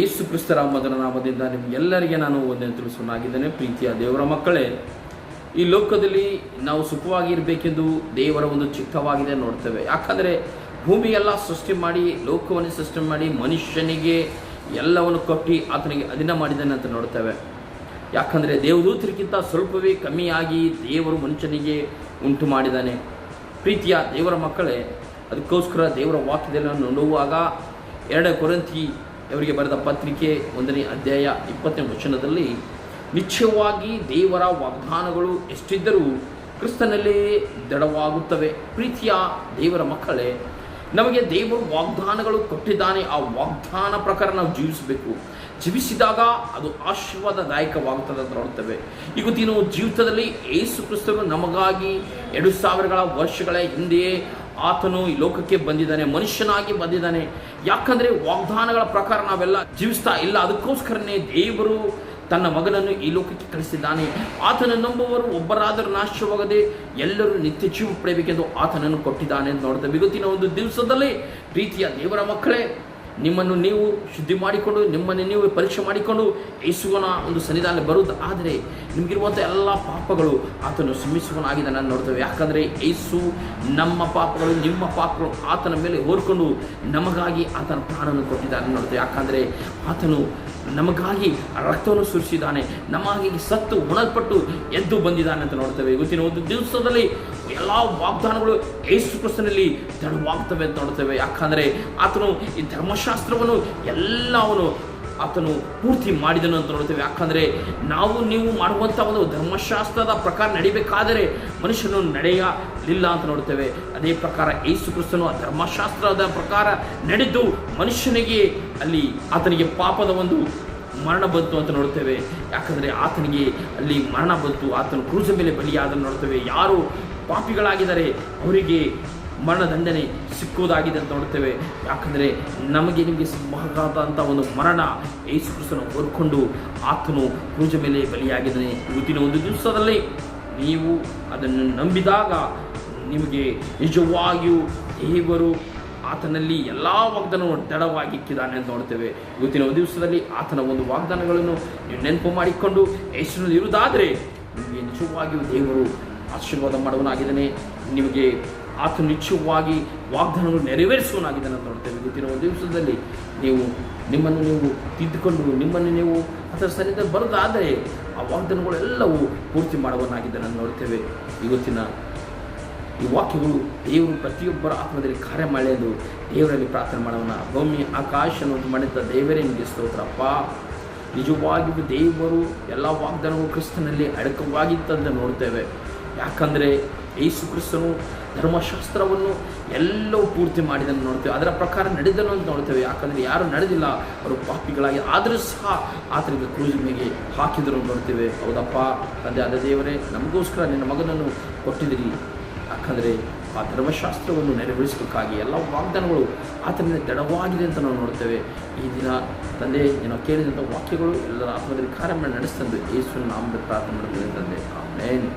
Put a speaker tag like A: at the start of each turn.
A: ಏಸು ಕ್ರಿಸ್ತರ ಮೊದಲ ನಾಮದಿಂದ ನಿಮಗೆಲ್ಲರಿಗೆ ನಾನು ಒಂದೇ ತಿಳಿಸೋನಾಗಿದ್ದೇನೆ ಪ್ರೀತಿಯ ದೇವರ ಮಕ್ಕಳೇ, ಈ ಲೋಕದಲ್ಲಿ ನಾವು ಸುಖವಾಗಿ ಇರಬೇಕೆಂದು ದೇವರ ಒಂದು ಚಿತ್ತವಾಗಿದೆ ನೋಡ್ತೇವೆ. ಯಾಕಂದರೆ ಭೂಮಿಯೆಲ್ಲ ಸೃಷ್ಟಿ ಮಾಡಿ, ಲೋಕವನ್ನು ಸೃಷ್ಟಿ ಮಾಡಿ, ಮನುಷ್ಯನಿಗೆ ಎಲ್ಲವನ್ನು ಕೊಟ್ಟು ಆತನಿಗೆ ಅಧೀನ ಮಾಡಿದ್ದಾನೆ ಅಂತ ನೋಡ್ತೇವೆ. ಯಾಕಂದರೆ ದೇವದೂತರಿಗಿಂತ ಸ್ವಲ್ಪವೇ ಕಮ್ಮಿಯಾಗಿ ದೇವರು ಮನುಷ್ಯನಿಗೆ ಉಂಟು ಮಾಡಿದ್ದಾನೆ. ಪ್ರೀತಿಯ ದೇವರ ಮಕ್ಕಳೇ, ಅದಕ್ಕೋಸ್ಕರ ದೇವರ ವಾಕ್ಯದಲ್ಲಿ ನೋಡುವಾಗ ಎರಡನೇ ಕೊರಂತಿ ಅವರಿಗೆ ಬರೆದ ಪತ್ರಿಕೆ ಒಂದನೇ ಅಧ್ಯಾಯ ಇಪ್ಪತ್ತನೇ ವಚನದಲ್ಲಿ, ನಿಶ್ಚಯವಾಗಿ ದೇವರ ವಾಗ್ದಾನಗಳು ಎಷ್ಟಿದ್ದರೂ ಕ್ರಿಸ್ತನಲ್ಲೇ ದೃಢವಾಗುತ್ತವೆ. ಪ್ರೀತಿಯ ದೇವರ ಮಕ್ಕಳೇ, ನಮಗೆ ದೇವರು ವಾಗ್ದಾನಗಳು ಕೊಟ್ಟಿದ್ದಾನೆ. ಆ ವಾಗ್ದಾನ ಪ್ರಕಾರ ನಾವು ಜೀವಿಸಬೇಕು. ಜೀವಿಸಿದಾಗ ಅದು ಆಶೀರ್ವಾದದಾಯಕವಾಗುತ್ತದೆ ಅಂತ ನೋಡ್ತೇವೆ ಇವತ್ತಿನ ಜೀವಿತದಲ್ಲಿ ಏಸು ಕ್ರಿಸ್ತರು ನಮಗಾಗಿ ಎರಡು ಸಾವಿರಗಳ ವರ್ಷಗಳ ಹಿಂದೆಯೇ ಆತನು ಈ ಲೋಕಕ್ಕೆ ಬಂದಿದ್ದಾನೆ, ಮನುಷ್ಯನಾಗಿ ಬಂದಿದ್ದಾನೆ. ಯಾಕಂದರೆ ವಾಗ್ದಾನಗಳ ಪ್ರಕಾರ ನಾವೆಲ್ಲ ಜೀವಿಸ್ತಾ ಇಲ್ಲ. ಅದಕ್ಕೋಸ್ಕರನೇ ದೇವರು ತನ್ನ ಮಗನನ್ನು ಈ ಲೋಕಕ್ಕೆ ಕಳಿಸಿದ್ದಾನೆ. ಆತನ ನಂಬುವರು ಒಬ್ಬರಾದರೂ ನಾಶವಾಗದೆ ಎಲ್ಲರೂ ನಿತ್ಯ ಜೀವ ಪಡೆಯಬೇಕೆಂದು ಆತನನ್ನು ಕೊಟ್ಟಿದ್ದಾನೆ ನೋಡ್ತೇವೆ ಇವತ್ತಿನ ಒಂದು ದಿವಸದಲ್ಲಿ ಪ್ರೀತಿಯ ದೇವರ ಮಕ್ಕಳೇ ನಿಮ್ಮನ್ನು ನೀವು ಶುದ್ಧಿ ಮಾಡಿಕೊಂಡು, ನಿಮ್ಮನ್ನು ನೀವು ಪರೀಕ್ಷೆ ಮಾಡಿಕೊಂಡು ಯೇಸುವನ ಒಂದು ಸನ್ನಿಧಾನ ಬರುವುದು. ಆದರೆ ನಿಮಗಿರುವಂಥ ಎಲ್ಲ ಪಾಪಗಳು ಆತನು ಶ್ರಮಿಸುವನಾಗಿದ್ದಾನೆ ನೋಡ್ತೇವೆ. ಯಾಕಂದರೆ ಯೇಸು ನಮ್ಮ ಪಾಪಗಳು, ನಿಮ್ಮ ಪಾಪಗಳು ಆತನ ಮೇಲೆ ಹೋರ್ಕೊಂಡು ನಮಗಾಗಿ ಆತನ ಪ್ರಾಣವನ್ನು ಕೊಟ್ಟಿದ್ದಾನೆ ನೋಡ್ತೇವೆ. ಯಾಕಂದರೆ ಆತನು ನಮಗಾಗಿ ರಕ್ತವನ್ನು ಸುರಿಸಿದ್ದಾನೆ. ನಮಗಾಗಿ ಸತ್ತು, ಉಣಲ್ಪಟ್ಟು ಎದ್ದು ಬಂದಿದ್ದಾನೆ ಅಂತ ನೋಡ್ತೇವೆ. ಇವತ್ತಿನ ಒಂದು ದಿವಸದಲ್ಲಿ ಎಲ್ಲ ವಾಗ್ದಾನಗಳು ಯೇಸು ಕ್ರಿಸ್ತನಲ್ಲಿ ದೃಢವಾಗ್ತವೆ ಅಂತ ನೋಡ್ತೇವೆ. ಯಾಕಂದರೆ ಆತನು ಈ ಧರ್ಮಶಾಸ್ತ್ರವನ್ನು ಎಲ್ಲವನ್ನು ಆತನು ಪೂರ್ತಿ ಮಾಡಿದನು ಅಂತ ನೋಡ್ತೇವೆ. ಯಾಕಂದರೆ ನಾವು ನೀವು ಮಾಡುವಂಥ ಒಂದು ಧರ್ಮಶಾಸ್ತ್ರದ ಪ್ರಕಾರ ನಡಿಬೇಕಾದರೆ ಮನುಷ್ಯನು ನಡೆಯಲಿಲ್ಲ ಅಂತ ನೋಡ್ತೇವೆ. ಅದೇ ಪ್ರಕಾರ ಯೇಸು ಕ್ರಿಸ್ತನು ಆ ಧರ್ಮಶಾಸ್ತ್ರದ ಪ್ರಕಾರ ನಡೆದು ಮನುಷ್ಯನಿಗೆ ಅಲ್ಲಿ ಆತನಿಗೆ ಪಾಪದ ಒಂದು ಮರಣ ಬಂತು ಅಂತ ನೋಡ್ತೇವೆ. ಯಾಕಂದರೆ ಆತನಿಗೆ ಅಲ್ಲಿ ಮರಣ ಬಂತು. ಆತನು ಕ್ರೂಜ ಮೇಲೆ ಬಲಿಯಾದನ್ನು ನೋಡ್ತೇವೆ. ಯಾರು ಪಾಪಿಗಳಾಗಿದ್ದಾರೆ ಅವರಿಗೆ ಮರಣದಂಡನೆ ಸಿಕ್ಕುವುದಾಗಿದೆ ಅಂತ ನೋಡ್ತೇವೆ ಯಾಕಂದರೆ ನಮಗೆ ನಿಮಗೆ ಸಿಗಬಹುದಾದಂಥ ಒಂದು ಮರಣ ಯೇಸು ಕ್ರಿಸ್ತನ ಹೊರ್ಕೊಂಡು ಆತನು ಕ್ರೂಜ ಮೇಲೆ ಬಲಿಯಾಗಿದ್ದಾನೆ. ಇವತ್ತಿನ ಒಂದು ದಿವಸದಲ್ಲಿ ನೀವು ಅದನ್ನು ನಂಬಿದಾಗ ನಿಮಗೆ ನಿಜವಾಗಿಯೂ ದೇವರು ಆತನಲ್ಲಿ ಎಲ್ಲ ವಾಗ್ದಾನವನ್ನು ದಡವಾಗಿ ಇಕ್ಕಿದ್ದಾನೆ ಅಂತ ನೋಡ್ತೇವೆ ಇವತ್ತಿನ ಒಂದು ದಿವಸದಲ್ಲಿ ಆತನ ಒಂದು ವಾಗ್ದಾನಗಳನ್ನು ನೀವು ನೆನಪು ಮಾಡಿಕೊಂಡು ಯೇಸುನಲ್ಲಿ ಇರುವುದಾದರೆ ನಿಮಗೆ ನಿಜವಾಗಿಯೂ ದೇವರು ಆಶೀರ್ವಾದ ಮಾಡುವನಾಗಿದ್ದಾನೆ ನಿಮಗೆ ಆತ ನಿಶ್ಚಯವಾಗಿ ವಾಗ್ದಾನಗಳು ನೆರವೇರಿಸುವನಾಗಿದ್ದಾನೆ ಅಂತ ನೋಡ್ತೇವೆ. ಒಂದು ದಿವಸದಲ್ಲಿ ನೀವು ನಿಮ್ಮನ್ನು ನೀವು ತಿದ್ದುಕೊಂಡು ನಿಮ್ಮನ್ನು ನೀವು ಅದರ ಸನ್ನಿಧ ಬರೋದಾದರೆ ಆ ವಾಗ್ದಾನಗಳೆಲ್ಲವೂ ಪೂರ್ತಿ ಮಾಡುವನಾಗಿದ್ದಾನೆ ನೋಡ್ತೇವೆ. ಇವತ್ತಿನ ಈ ವಾಕ್ಯಗಳು ದೇವರು ಪ್ರತಿಯೊಬ್ಬರ ಆತ್ಮದಲ್ಲಿ ಕಾರ್ಯ ಮಳೆಯದು ದೇವರಲ್ಲಿ ಪ್ರಾರ್ಥನೆ ಮಾಡೋಣ. ಭೂಮಿ ಆಕಾಶವನ್ನು ಮಾಡಿದ ದೇವರೇ ನಿಮಗೆ ಸ್ತೋತ್ರಪ್ಪ. ನಿಜವಾಗಿಯೂ ದೇವರು ಎಲ್ಲ ವಾಗ್ದಾನವು ಕ್ರಿಸ್ತನಲ್ಲಿ ಅಡಕವಾಗಿತ್ತಂತ ನೋಡ್ತೇವೆ. ಯಾಕಂದರೆ ಯೇಸು ಕ್ರಿಸ್ತನು ಧರ್ಮಶಾಸ್ತ್ರವನ್ನು ಎಲ್ಲವೂ ಪೂರ್ತಿ ಮಾಡಿದನ್ನು ನೋಡ್ತೇವೆ. ಅದರ ಪ್ರಕಾರ ನಡೆದನು ಅಂತ ನೋಡ್ತೇವೆ. ಯಾಕಂದರೆ ಯಾರು ನಡೆದಿಲ್ಲ, ಅವರು ಪಾಪಿಗಳಾಗಿ. ಆದರೂ ಸಹ ಆತನಿಗೆ ಕ್ರೂಜ್ ಮೇಲೆ ಹಾಕಿದರು ನೋಡ್ತೇವೆ. ಹೌದಪ್ಪ. ತಂದೆ ಆದ ದೇವರೇ, ನಮಗೋಸ್ಕರ ನಿನ್ನ ಮಗನನ್ನು ಕೊಟ್ಟಿದ್ದೀರಿ. ಯಾಕಂದರೆ ಆ ಧರ್ಮಶಾಸ್ತ್ರವನ್ನು ನೆರವೇರಿಸಬೇಕಾಗಿ ಎಲ್ಲ ವಾಗ್ದಾನಗಳು ಆತನಿಂದ ದೃಢವಾಗಿದೆ ಅಂತ ನಾವು ನೋಡ್ತೇವೆ. ಈ ದಿನ ತಂದೆ ಏನೋ ಕೇಳಿದಂಥ ವಾಕ್ಯಗಳು ಎಲ್ಲರ ಆತ್ಮದಲ್ಲಿ ಕಾರ್ಯ ಮಾಡಿ ನಡೆಸ್ತಂದು ಯೇಸುವಿನ ನಾಮದ ಪ್ರಾರ್ಥನೆ ಮಾಡ್ತೇವೆ ತಂದೆ. ಆಮೇನ್.